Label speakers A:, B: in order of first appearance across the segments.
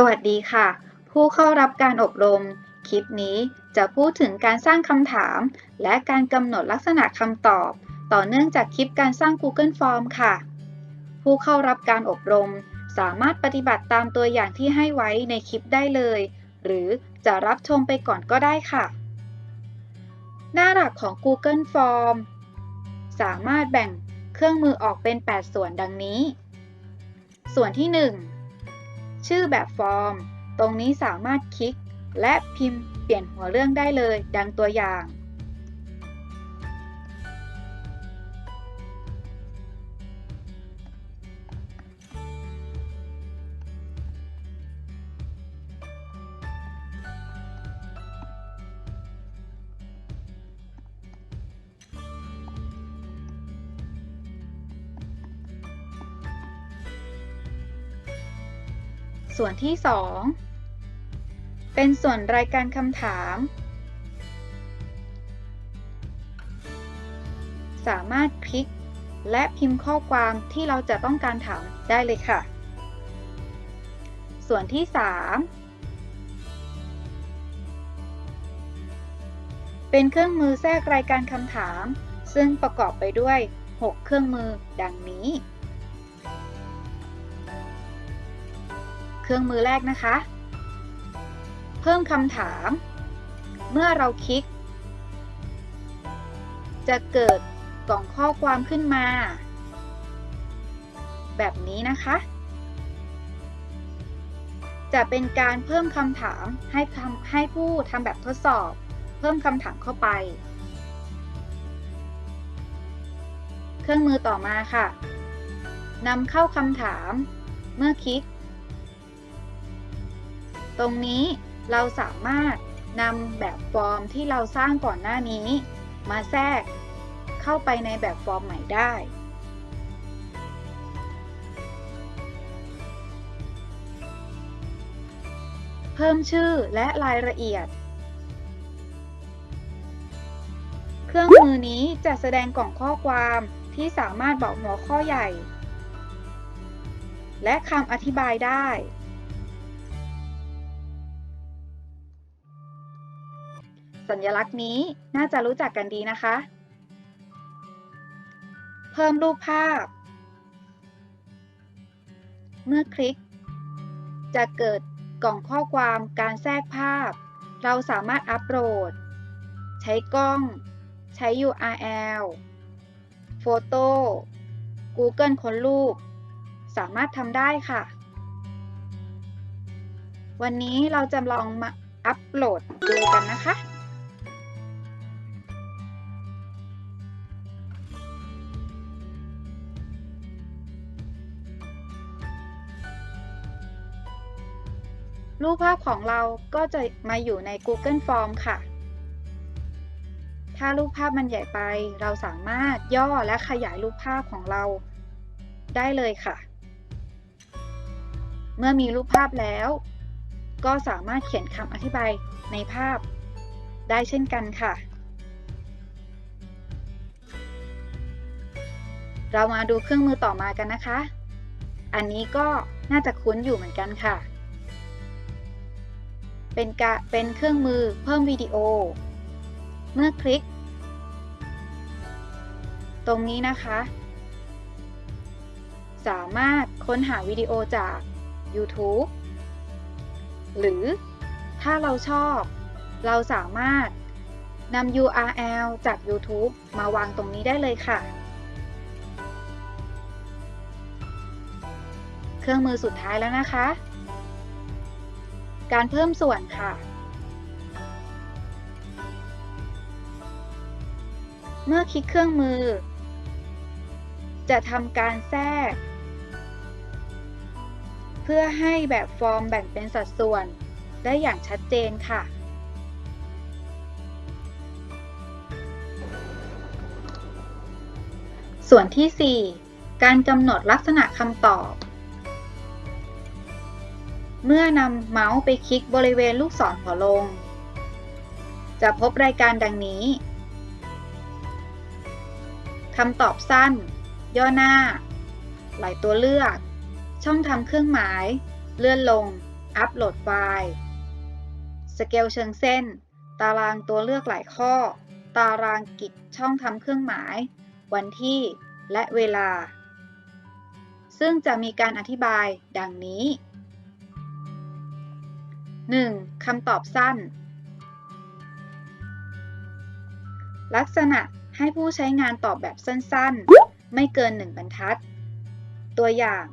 A: สวัสดีค่ะ ผู้เข้ารับการอบรม คลิปนี้จะพูดถึงการสร้างคำถาม และการกำหนดลักษณะคำตอบ ต่อเนื่องจากคลิปการสร้าง Google Form ค่ะ ผู้เข้ารับการอบรม สามารถปฏิบัติตามตัวอย่างที่ให้ไว้ในคลิปได้เลย หรือจะรับชมไปก่อนก็ได้ค่ะ หน้าหลักของ Google Form สามารถแบ่งเครื่องมือออกเป็น 8 ส่วนดังนี้ ส่วนที่ 1 ชื่อแบบฟอร์ม ตรงนี้สามารถคลิก และพิมพ์เปลี่ยนหัวเรื่องได้เลย ดังตัวอย่าง ส่วนที่ 2 เป็นส่วนรายการคำถาม สามารถคลิกและพิมพ์ข้อความที่เราจะต้องการถามได้เลยค่ะ ส่วนที่ 3 เป็นเครื่องมือแทรกรายการคำถาม ซึ่งประกอบไปด้วย 6 เครื่องมือดังนี้ เครื่องมือแรกนะคะ เพิ่มคำถาม เมื่อเราคลิก จะเกิดกล่องข้อความขึ้นมา แบบนี้นะคะ จะเป็นการเพิ่มคำถามให้ทำให้ผู้ทำแบบทดสอบ เพิ่มคำถามเข้าไป เครื่องมือต่อมาค่ะนำเข้าคำถาม เมื่อคลิก ตรงนี้เราสามารถนำแบบฟอร์มที่เราสร้างก่อนหน้านี้ มาแทรกเข้าไปในแบบฟอร์มใหม่ได้ เพิ่มชื่อและรายละเอียด เครื่องมือนี้จะแสดงกล่องข้อความที่สามารถบอกหัวข้อใหญ่ และคำอธิบายได้ สัญลักษณ์นี้น่าจะรู้จักกันดีนะคะ เพิ่มรูปภาพ เมื่อคลิก จะเกิดกล่องข้อความการแทรกภาพ เราสามารถอัปโหลด ใช้กล้อง ใช้ URL โฟโต้ Google ค้นรูป สามารถทำได้ค่ะ วันนี้เราจะลองมาอัปโหลดดูกันนะคะ รูปภาพของเราก็จะมาอยู่ใน Google Form ค่ะ ถ้ารูปภาพมันใหญ่ไป เราสามารถย่อและขยายรูปภาพของเราได้เลยค่ะ เมื่อมีรูปภาพแล้ว ก็สามารถเขียนคำอธิบายในภาพได้เช่นกันค่ะ เรามาดูเครื่องมือต่อมากันนะคะ อันนี้ก็น่าจะคุ้นอยู่เหมือนกันค่ะ เป็นกะเป็นเครื่องมือเพิ่มวิดีโอ เมื่อคลิก ตรงนี้นะคะ สามารถค้นหาวิดีโอจาก YouTube หรือถ้าเราชอบ เราสามารถนำ URL จาก YouTube มาวางตรงนี้ได้เลยค่ะ เครื่องมือสุดท้ายแล้วนะคะ การเพิ่มส่วนค่ะ เมื่อคลิกเครื่องมือ จะทำการแทรก เพื่อให้แบบฟอร์มแบ่งเป็นสัดส่วนได้อย่างชัดเจนค่ะส่วนที่ 4 การกำหนดลักษณะคำตอบ เมื่อนำเมาส์ไปคลิกบริเวณลูกศรหัวลง จะพบรายการดังนี้ คำตอบสั้น ย่อหน้า หลายตัวเลือก ช่องทำเครื่องหมาย เลื่อนลง อัปโหลดไฟล์ สเกลเชิงเส้น ตารางตัวเลือกหลายข้อ ตารางกิจช่องทำเครื่องหมาย วันที่และเวลา ซึ่งจะมีการอธิบายดังนี้ 1. คำตอบสั้น ลักษณะให้ผู้ใช้งานตอบแบบสั้นๆ ไม่เกิน 1 บรรทัด ตัวอย่าง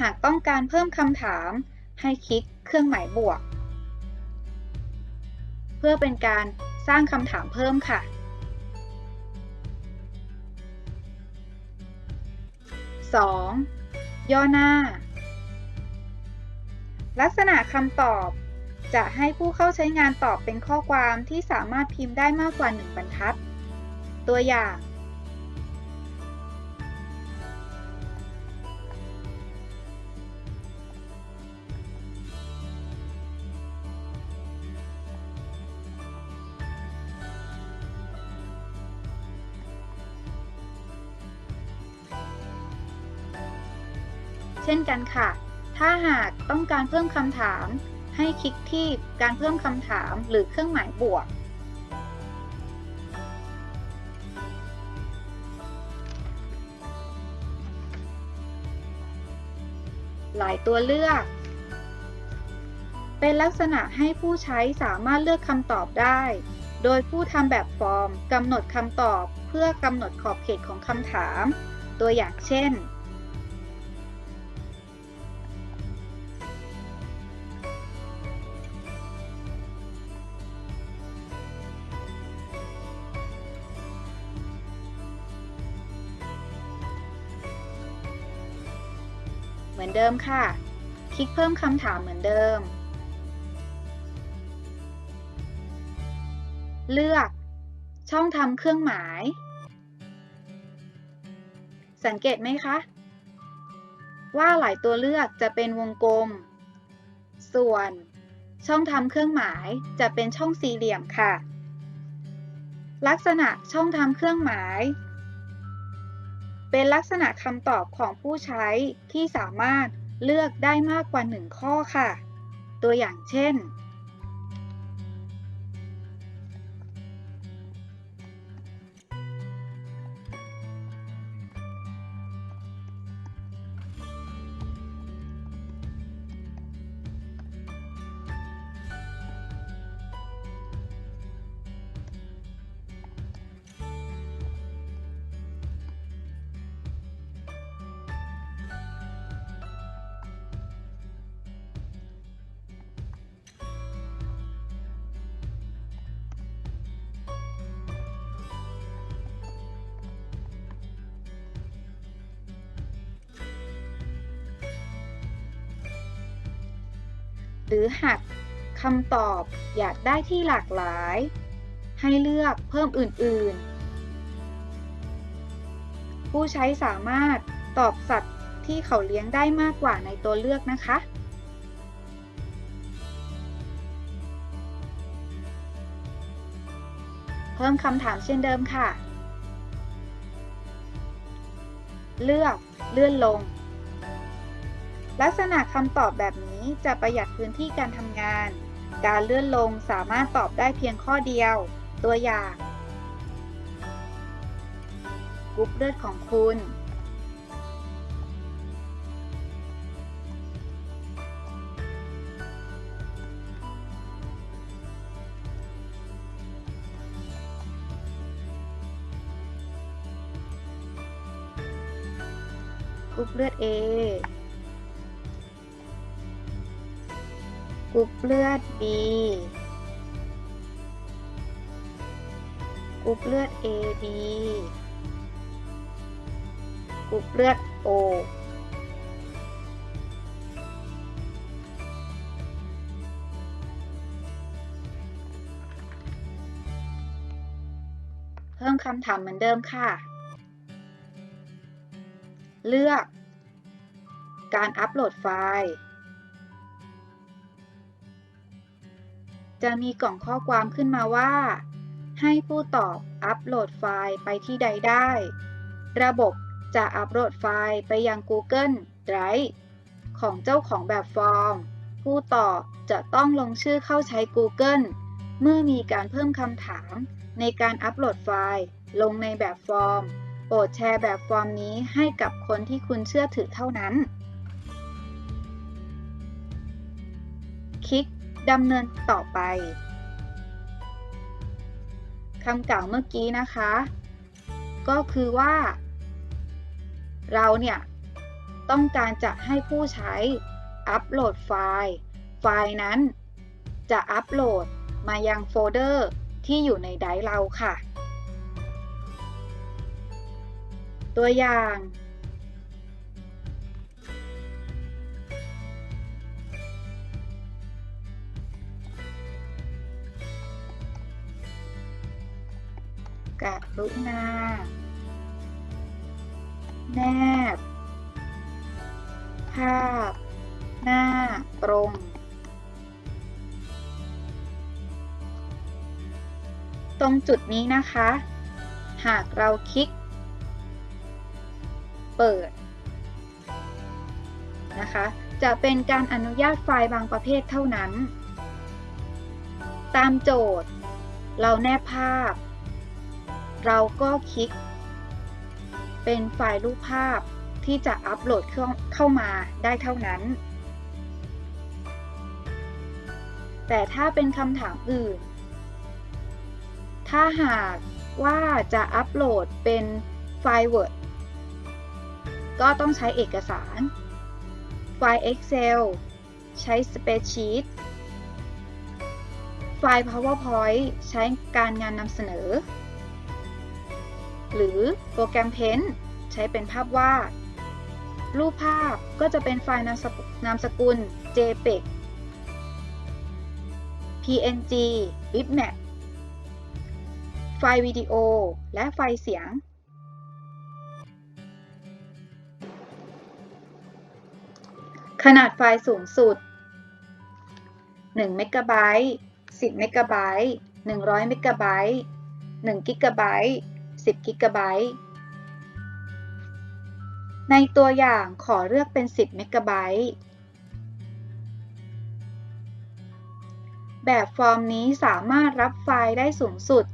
A: หากต้องการเพิ่มคำถาม ให้คลิกเครื่องหมายบวก เพื่อเป็นการสร้างคำถามเพิ่มค่ะ 2. ย่อหน้า ลักษณะคำตอบ จะให้ผู้เข้าใช้งานตอบเป็นข้อความที่สามารถพิมพ์ได้มากกว่า 1 บรรทัด ตัวอย่าง ช่นกันค่ะ ถ้าหากต้องการเพิ่มคำถาม ให้คลิกที่การเพิ่มคำถามหรือเครื่องหมายบวก หลายตัวเลือก เป็นลักษณะให้ผู้ใช้สามารถเลือกคำตอบได้ โดยผู้ทำแบบฟอร์มกำหนดคำตอบเพื่อกำหนดขอบเขตของคำถาม ตัวอย่างเช่น เหมือนเดิมค่ะ คลิกเพิ่มคำถามเหมือนเดิม เลือก ช่องทำเครื่องหมาย สังเกตไหมคะ ว่าหลายตัวเลือกจะเป็นวงกลม ส่วนช่องทำเครื่องหมายจะเป็นช่องสี่เหลี่ยมค่ะ ลักษณะช่องทำเครื่องหมาย เป็นลักษณะคำตอบของผู้ใช้ที่สามารถเลือกได้มากกว่า 1 ข้อค่ะ ตัวอย่างเช่น หรือหากคำตอบอยากได้ที่หลากหลาย ให้เลือกเพิ่มอื่น ๆ ผู้ใช้สามารถตอบสัตว์ที่เขาเลี้ยงได้มากกว่าในตัวเลือกนะคะ เพิ่มคำถามเช่นเดิมค่ะ เลือกเลื่อนลง ลักษณะคำตอบแบบนี้จะประหยัดพื้นที่การทำงาน การเลื่อนลงสามารถตอบได้เพียงข้อเดียว ตัวอย่างกรุ๊ปเลือดของคุณกรุ๊ปเลือด A รุ๊ปเลือด B กรุ๊ปเลือด AB กรุ๊ปเลือด O เพิ่มคำถามเหมือนเดิมค่ะ เลือก การอัปโหลดไฟล์ จะมีกล่องข้อความขึ้นมาว่า ให้ผู้ตอบอัปโหลดไฟล์ไปที่ใดได้ ระบบจะอัปโหลดไฟล์ไปยัง Google Drive ของเจ้าของแบบฟอร์ม ผู้ตอบจะต้องลงชื่อเข้าใช้ Google เมื่อมีการเพิ่มคำถามในการอัปโหลดไฟล์ลงในแบบฟอร์ม โปรดแชร์แบบฟอร์มนี้ให้กับคนที่คุณเชื่อถือเท่านั้น คลิก ดำเนินต่อไปคำกล่าวเมื่อกี้นะคะ ก็คือว่า เราเนี่ยต้องการจะให้ผู้ใช้อัปโหลดไฟล์ ไฟล์นั้นจะอัปโหลดมายังโฟลเดอร์ที่อยู่ในไดร์เราค่ะ ตัวอย่าง กรุณา แนบ ภาพ หน้าตรง ตรงจุดนี้นะคะ หากเราคลิก เปิด นะคะ จะเป็นการอนุญาตไฟล์บางประเภทเท่านั้น ตามโจทย์ เราแนบภาพ เราก็คลิก เป็นไฟล์รูปภาพที่จะอัปโหลดเข้ามาได้เท่านั้น แต่ถ้าเป็นคำถามอื่น ถ้าหากว่าจะอัปโหลดเป็นไฟล์ Word ก็ต้องใช้เอกสาร ไฟล์ Excel ใช้ Spreadsheet ไฟล์ PowerPoint ใช้การงานนำเสนอ หรือโปรแกรม Paint ใช้เป็นภาพวาด รูปภาพก็จะเป็นไฟล์นามสกุล JPEG PNG Bitmap ไฟล์วิดีโอ และไฟล์เสียง ขนาดไฟล์สูงสุด 1 เมกะไบต์ 10 เมกะไบต์ 100 เมกะไบต์ 1 กิกะไบต์ 10กิกะไบต์ในตัวอย่างขอเลือกเป็น 10เมกะไบต์แบบฟอร์มนี้สามารถรับไฟล์ได้สูงสุด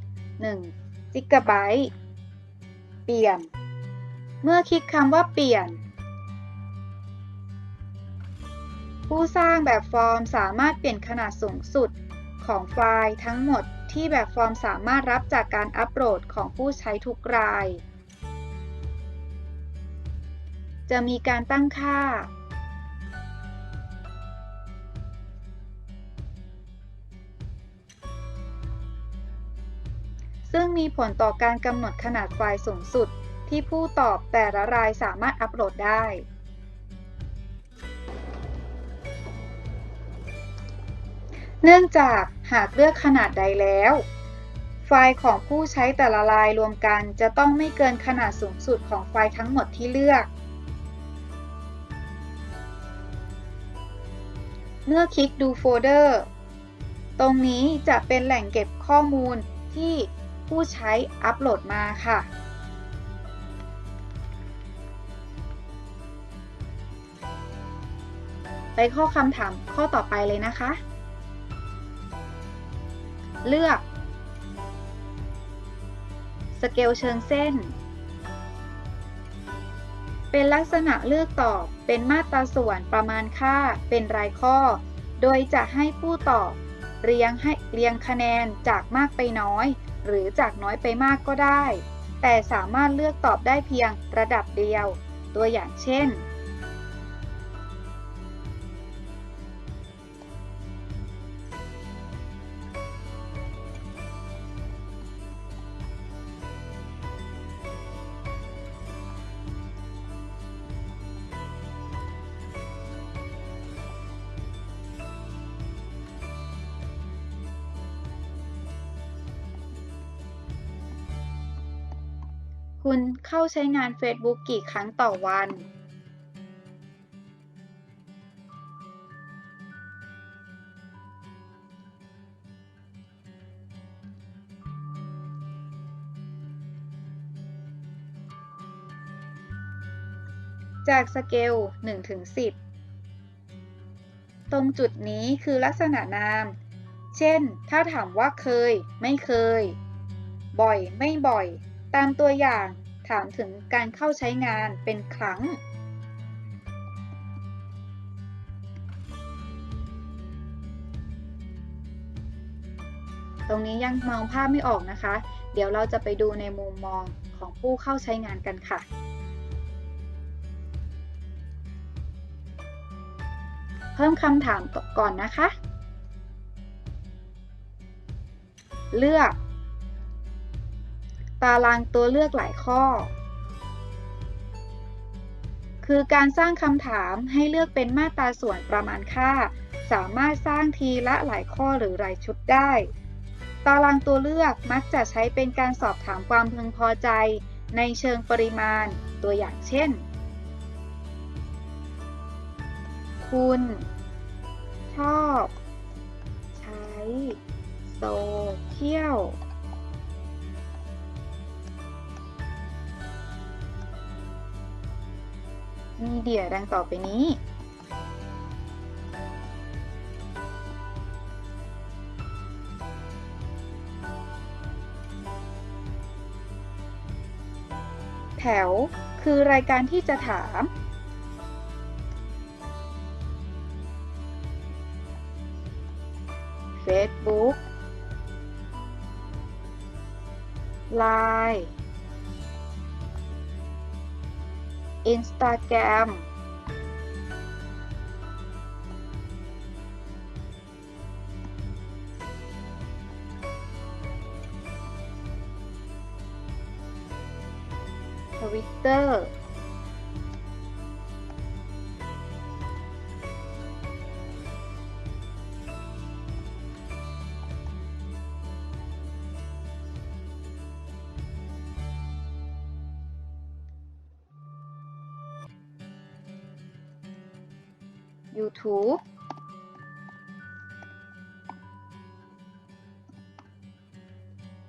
A: 1กิกะไบต์เปลี่ยน เมื่อคลิกคำว่าเปลี่ยน ผู้สร้างแบบฟอร์มสามารถเปลี่ยนขนาดสูงสุดของไฟล์ทั้งหมด ที่แบบฟอร์มสามารถรับจากการอัปโหลดของผู้ใช้ทุกราย จะมีการตั้งค่า ซึ่งมีผลต่อการกำหนดขนาดไฟล์สูงสุดที่ผู้ตอบแต่ละรายสามารถอัปโหลดได้ เนื่องจากหากเลือกขนาดใดแล้ว ไฟล์ของผู้ใช้แต่ละรายรวมกันจะต้องไม่เกินขนาดสูงสุดของไฟล์ทั้งหมดที่เลือก เมื่อคลิกดูโฟลเดอร์ ตรงนี้จะเป็นแหล่งเก็บข้อมูลที่ผู้ใช้อัปโหลดมาค่ะไปข้อคำถามข้อต่อไปเลยนะคะ เลือกสเกลเชิงเส้น เป็นลักษณะเลือกตอบเป็นมาตราส่วนประมาณค่าเป็นรายข้อ โดยจะให้ผู้ตอบเรียงให้เรียงคะแนนจากมากไปน้อย หรือจากน้อยไปมากก็ได้ แต่สามารถเลือกตอบได้เพียงระดับเดียว ตัวอย่างเช่น คุณเข้าใช้งาน Facebook กี่ครั้งต่อวัน จากสเกล1ถึง10 ตรงจุดนี้คือลักษณะนาม เช่น ถ้าถามว่าเคย ไม่เคย บ่อย ไม่บ่อย ตามตัวอย่างถามถึงการเข้าใช้งานเป็นครั้ง ตรงนี้ยังมองภาพไม่ออกนะคะ เดี๋ยวเราจะไปดูในมุมมองของผู้เข้าใช้งานกันค่ะเพิ่มคำถามก่อนนะคะ เลือก ตารางตัวเลือกหลายข้อ คือการสร้างคำถามให้เลือกเป็นมาตราส่วนประมาณค่า สามารถสร้างทีละหลายข้อหรือหลายชุดได้ ตารางตัวเลือกมักจะใช้เป็นการสอบถามความพึงพอใจ ในเชิงปริมาณ ตัวอย่างเช่น คุณ ชอบ ใช้ โซเชียล มีเดียดังต่อไปนี้ แถวคือรายการที่จะถาม Instagram YouTube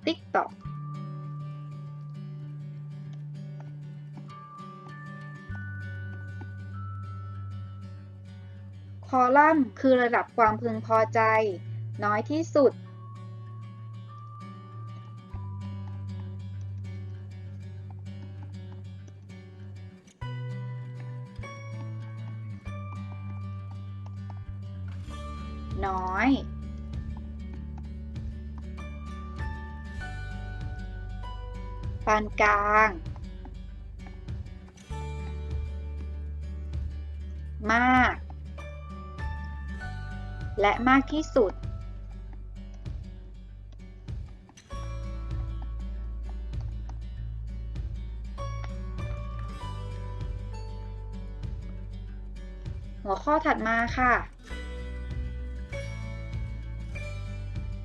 A: TikTok คอลัมน์คือระดับความพึงพอใจ น้อยที่สุดานกลาง มาก และมากที่สุด หัวข้อถัดมาค่ะ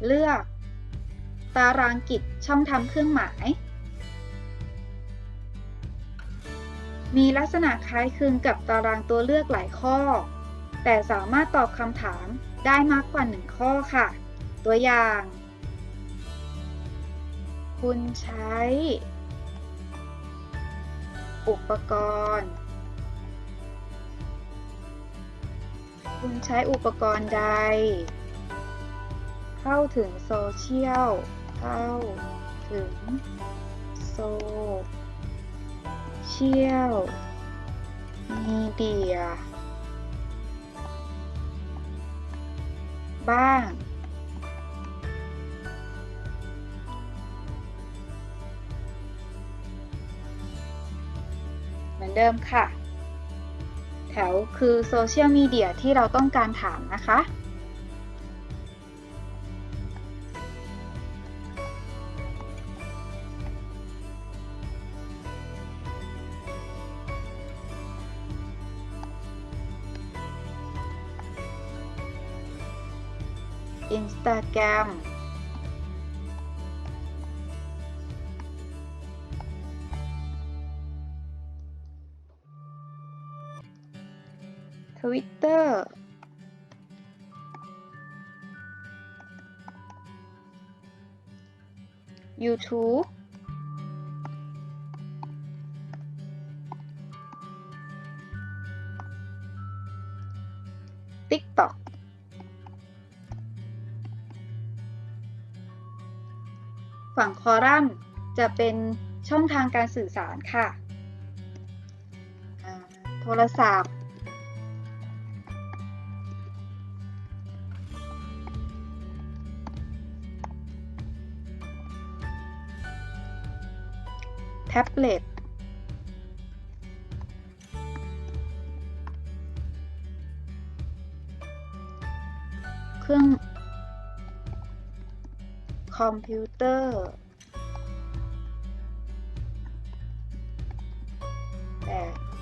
A: เลือก ตารางกิจช่องทำเครื่องหมาย มีลักษณะคล้ายคลึงกับตารางตัวเลือกหลายข้อ แต่สามารถตอบคำถามได้มากกว่าหนึ่งข้อค่ะ ตัวอย่าง คุณใช้ อุปกรณ์ คุณใช้อุปกรณ์ใด เข้าถึงโซเชียล เข้าถึงโซ เชี่ยลมีเดีย บ้าง เหมือนเดิมค่ะ แถวคือโซเชียลมีเดียที่เราต้องการถามนะคะ ตาแกรม ทวิตเตอร์ YouTube คอลัมน์จะเป็นช่องทางการสื่อสารค่ะ โทรศัพท์ แท็บเล็ต เครื่องคอมพิวเตอร์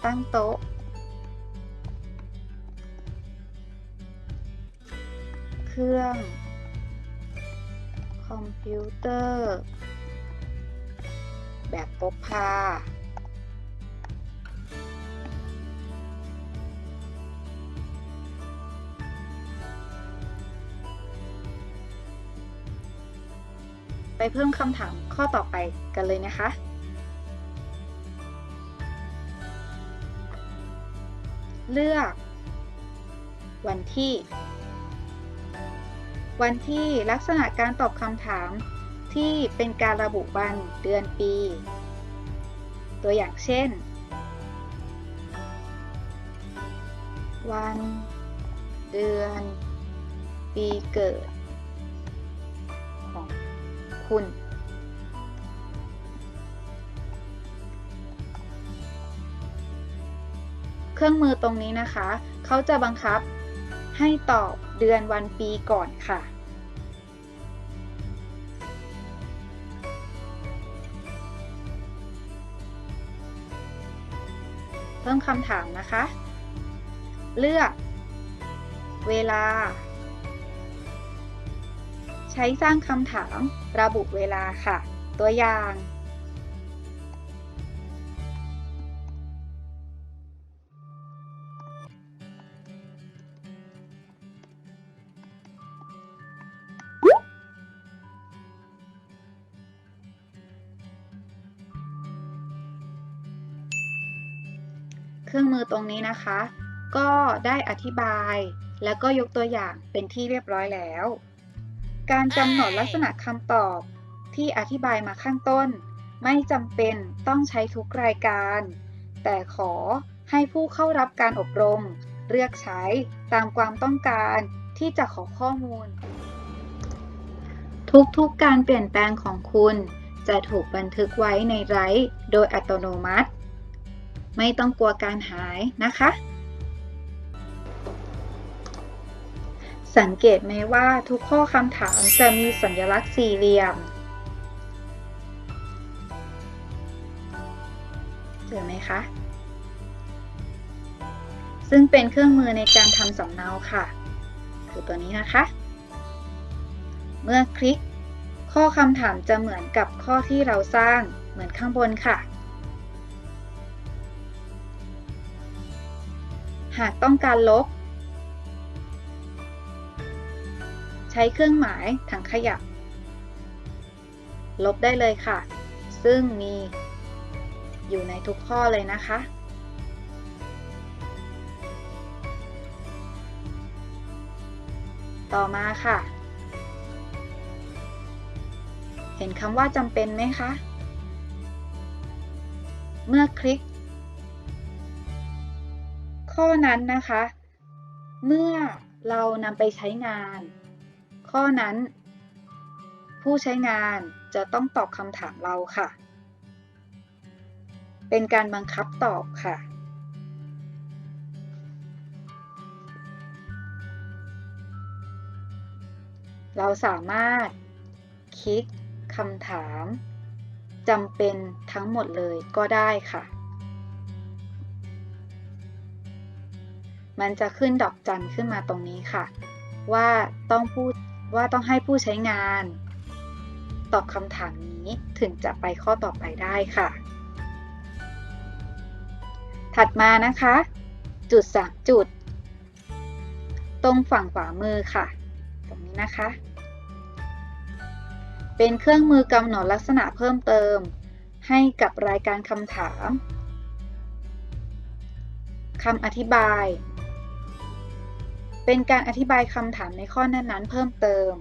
A: ต่ตั้งโต๊ะ เครื่อง คอมพิวเตอร์ แบบพกพา ไปเพิ่มคำถามข้อต่อไปกันเลยนะคะ เลือก วันที่ วันที่ลักษณะการตอบคำถามที่เป็นการระบุวันเดือนปี ตัวอย่างเช่น วัน เดือน ปีเกิด ของคุณ เครื่องมือตรงนี้นะคะ เขาจะบังคับให้ตอบเดือนวันปีก่อนค่ะ เพิ่มคำถามนะคะ เลือก เวลา ใช้สร้างคำถามระบุเวลาค่ะ ตัวอย่าง เครื่องมือตรงนี้นะคะ ก็ได้อธิบาย แล้วก็ยกตัวอย่างเป็นที่เรียบร้อยแล้ว การกำหนดลักษณะคำตอบที่อธิบายมาข้างต้น ไม่จำเป็นต้องใช้ทุกรายการ แต่ขอให้ผู้เข้ารับการอบรม เลือกใช้ตามความต้องการที่จะขอข้อมูล ทุกๆการเปลี่ยนแปลงของคุณ จะถูกบันทึกไว้ในไรต์โดยอัตโนมัติ ไม่ต้องกลัวการหายนะคะ สังเกตไหมว่าทุกข้อคำถามจะมีสัญลักษณ์สี่เหลี่ยมเจอไหมคะ ซึ่งเป็นเครื่องมือในการทำสำเนาค่ะ คือตัวนี้นะคะ เมื่อคลิก ข้อคำถามจะเหมือนกับข้อที่เราสร้างเหมือนข้างบนค่ะ หากต้องการลบ ใช้เครื่องหมายถังขยะ ลบได้เลยค่ะ ซึ่งมีอยู่ในทุกข้อเลยนะคะ ต่อมาค่ะ เห็นคำว่าจำเป็นไหมคะ เมื่อคลิก ข้อนั้นนะคะ เมื่อเรานำไปใช้งาน ข้อนั้น ผู้ใช้งานจะต้องตอบคำถามเราค่ะ เป็นการบังคับตอบค่ะ เราสามารถคลิกคำถามจำเป็นทั้งหมดเลยก็ได้ค่ะ มันจะขึ้นดอกจันขึ้นมาตรงนี้ค่ะ ว่าต้องพูดว่าต้องให้ผู้ใช้งาน ตอบคำถามนี้ถึงจะไปข้อต่อไปได้ค่ะ ถัดมานะคะ จุด3จุด ตรงฝั่งขวามือค่ะ ตรงนี้นะคะ เป็นเครื่องมือกำหนดลักษณะเพิ่มเติม ให้กับรายการคำถามคำอธิบาย เป็นการอธิบายคำถามในข้อนั้นๆ เพิ่มเติม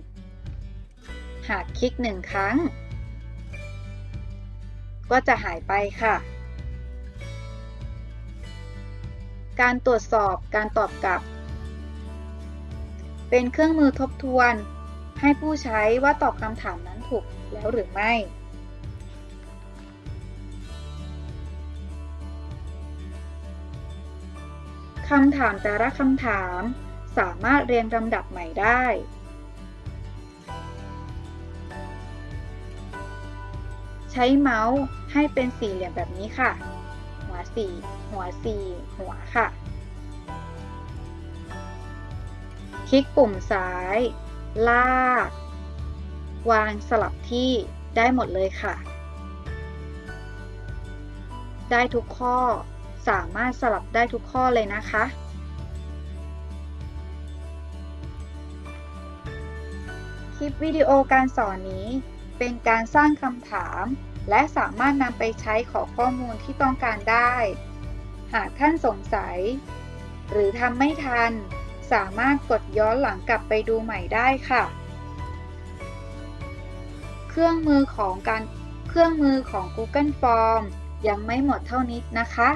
A: หากคลิกหนึ่งครั้ง ก็จะหายไปค่ะ การตรวจสอบการตอบกลับ เป็นเครื่องมือทบทวน ให้ผู้ใช้ว่าตอบคำถามนั้นถูกแล้วหรือไม่คำถามแต่ละคำถาม สามารถเรียงลำดับใหม่ได้ ใช้เมาส์ให้เป็นสี่เหลี่ยมแบบนี้ค่ะ หัวสี่หัวสี่หัวค่ะ คลิกปุ่มซ้าย ลาก วางสลับที่ได้หมดเลยค่ะ ได้ทุกข้อสามารถสลับได้ทุกข้อเลยนะคะ คลิปวิดีโอการสอนนี้ เป็นการสร้างคำถาม และสามารถนำไปใช้ขอข้อมูลที่ต้องการได้ หากท่านสงสัย หรือทำไม่ทัน สามารถกดย้อนหลังกลับไปดูใหม่ได้ค่ะ เครื่องมือของการเครื่องมือของ Google Form ยังไม่หมดเท่านี้นะคะ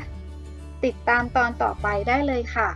A: ติดตามตอนต่อไปได้เลยค่ะ